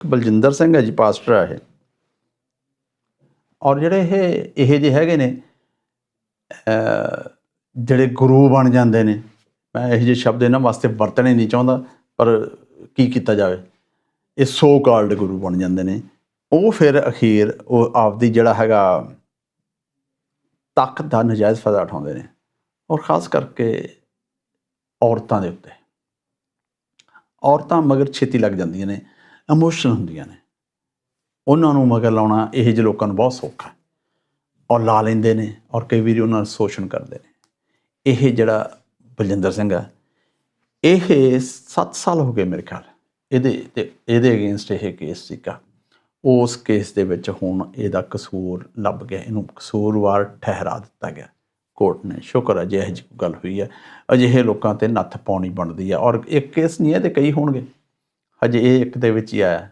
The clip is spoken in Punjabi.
ਬਲਜਿੰਦਰ ਸਿੰਘ ਹੈ ਜੀ, ਪਾਸਟਰ ਆ ਇਹ। ਔਰ ਜਿਹੜੇ ਇਹ ਇਹ ਜਿਹੇ ਹੈਗੇ ਨੇ ਜਿਹੜੇ ਗੁਰੂ ਬਣ ਜਾਂਦੇ ਨੇ, ਮੈਂ ਇਹ ਜਿਹੇ ਸ਼ਬਦ ਇਹਨਾਂ ਵਾਸਤੇ ਵਰਤਣੇ ਨਹੀਂ ਚਾਹੁੰਦਾ, ਪਰ ਕੀ ਕੀਤਾ ਜਾਵੇ? ਇਹ ਸੋ ਕਾਲਡ ਗੁਰੂ ਬਣ ਜਾਂਦੇ ਨੇ। ਉਹ ਫਿਰ ਅਖੀਰ ਉਹ ਆਪਦੀ ਜਿਹੜਾ ਹੈਗਾ ਤਾਕਤ ਦਾ ਨਜਾਇਜ਼ ਫਾਇਦਾ ਉਠਾਉਂਦੇ ਨੇ। ਔਰ ਖਾਸ ਕਰਕੇ ਔਰਤਾਂ ਦੇ ਉੱਤੇ। ਔਰਤਾਂ ਮਗਰ ਛੇਤੀ ਲੱਗ ਜਾਂਦੀਆਂ ਨੇ। ਇਮੋਸ਼ਨਲ ਹੁੰਦੀਆਂ ਨੇ। ਉਹਨਾਂ ਨੂੰ ਮਗਰ ਲਾਉਣਾ ਇਹ ਜਿਹੇ ਲੋਕਾਂ ਨੂੰ ਬਹੁਤ ਸੌਖਾ ਹੈ। ਔਰ ਲਾ ਲੈਂਦੇ ਨੇ ਔਰ ਕਈ ਵਾਰੀ ਉਹਨਾਂ ਨੂੰ ਸ਼ੋਸ਼ਣ ਕਰਦੇ ਨੇ। ਇਹ ਜਿਹੜਾ ਬਲਜਿੰਦਰ ਸਿੰਘ ਹੈ ਇਹ 7 ਸਾਲ ਹੋ ਗਏ ਮੇਰੇ ਖਿਆਲ। ਇਹਦੇ ਤੇ ਇਹਦੇ ਅਗੇਂਸਟ ਇਹ ਕੇਸ ਸੀਗਾ। ਉਸ ਕੇਸ ਦੇ ਵਿੱਚ ਹੁਣ ਇਹਦਾ ਕਸੂਰ ਲੱਭ ਗਿਆ। ਇਹਨੂੰ ਕਸੂਰਵਾਰ ਠਹਿਰਾ ਦਿੱਤਾ ਗਿਆ। ਕੋਰਟ ਨੇ। ਸ਼ੁਕਰ ਹੈ ਜੇ ਇਹ ਜਿਹੀ ਗੱਲ ਹੋਈ ਹੈ ਅਜਿਹੇ ਲੋਕਾਂ ਤੇ ਨੱਥ ਪਾਉਣੀ ਬਣਦੀ ਹੈ ਔਰ ਇੱਕ ਕੇਸ ਨਹੀਂ ਹੈ ਤੇ ਕਈ ਹੋਣਗੇ। ਹਜੇ ਇਹ ਇੱਕ ਦੇ ਵਿੱਚ ਹੀ ਆਇਆ।